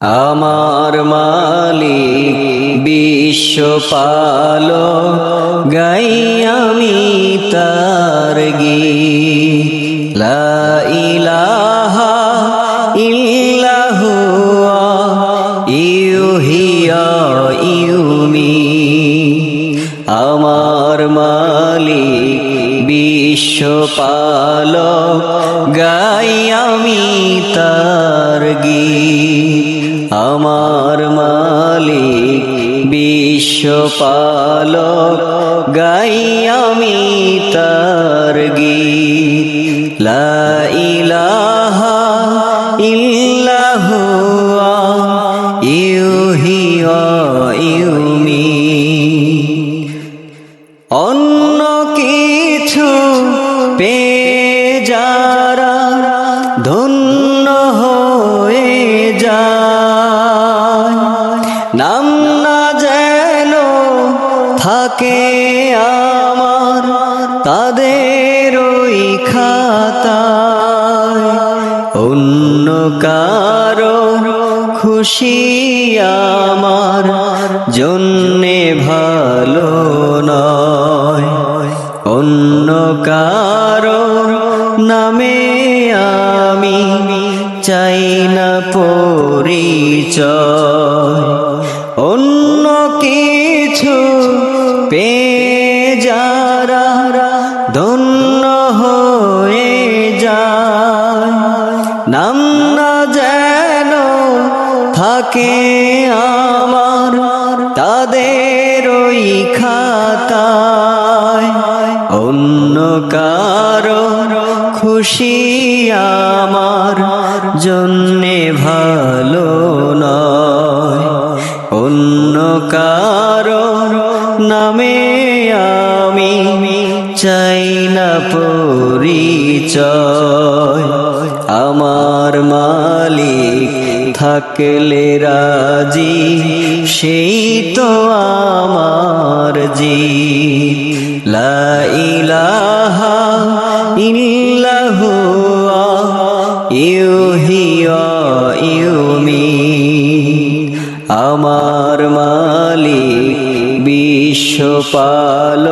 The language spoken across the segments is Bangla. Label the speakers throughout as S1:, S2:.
S1: আমার মালিক বিশ্বপাল গাই আমি তার গীত। লা ইলাহা ইল্লাহু ইউহিয়া ইউমি। আমার মালিক বিশ্বপাল গাই আমি তার গীত। বিশ্বপাল গাই আমি তার গীত। লা ইলাহা ইল্লাহু ইউহিয়া, ইউমি। অন্য কিছু পে যারা ধন্য হয়ে যায়, নাম থাকে আমার তাদের ওই খাতায়। অন্য কারও খুশি আমার জন্যে ভালো নয়। অন্য কারও নামে আমি চাই না পরিচয়। অন্য ধন্য হয়ে যায়। নাম না যেন থাকে আমার, তাদের ওই খাতায়। অন্য কারও খুশি আমার জন্যে ভালো নয়। অন্য কারও নামে আমি চাই না পরিচয়। আমার মালিক থাকলে রাজি, সেই তো আমার জি লা ইলাহা ইল্লাহু ইউহিয়া ইউমি আমার মালিক বিশ্বপাল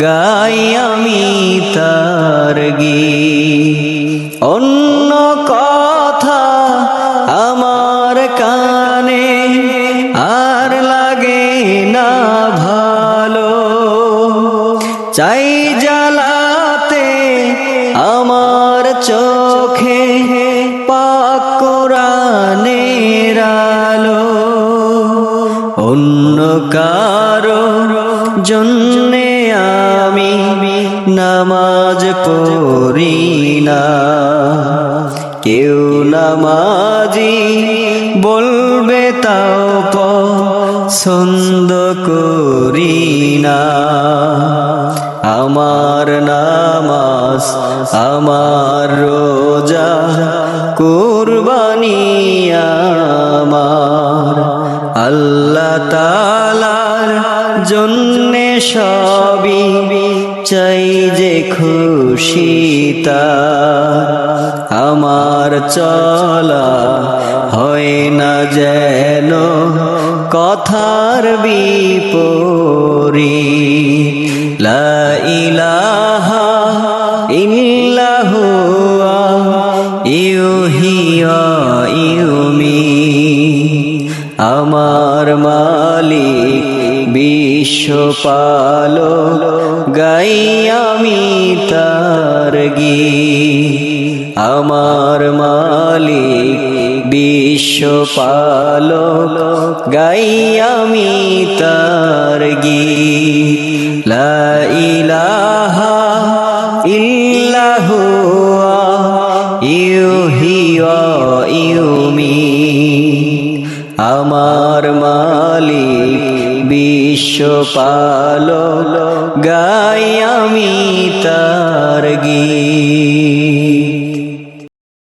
S1: গাই আমি তার গীত। জন্যে আমি নামাজ পড়ি না। কেউ নামাজি বলবে তাও পছন্দ করি না। আমার নামাজ, আমার রোজা, কুরবানি আমার। আল্লাহ তালার জন্যে সবই চাই যে খুশিতা আমার চলা হয় না যেন কথার বিপরী লা ইলাহা ইল্লাহু ইউহিয়া ইউমি আমার মালিক বিশ্বপাল গাই আমি তার গি আমার মালিক বিশ্বপাল গাই আমি তার গি লা ইলাহা ইল্লাহু আমার মালিক বিশ্বপাল গাই আমি তার গীত।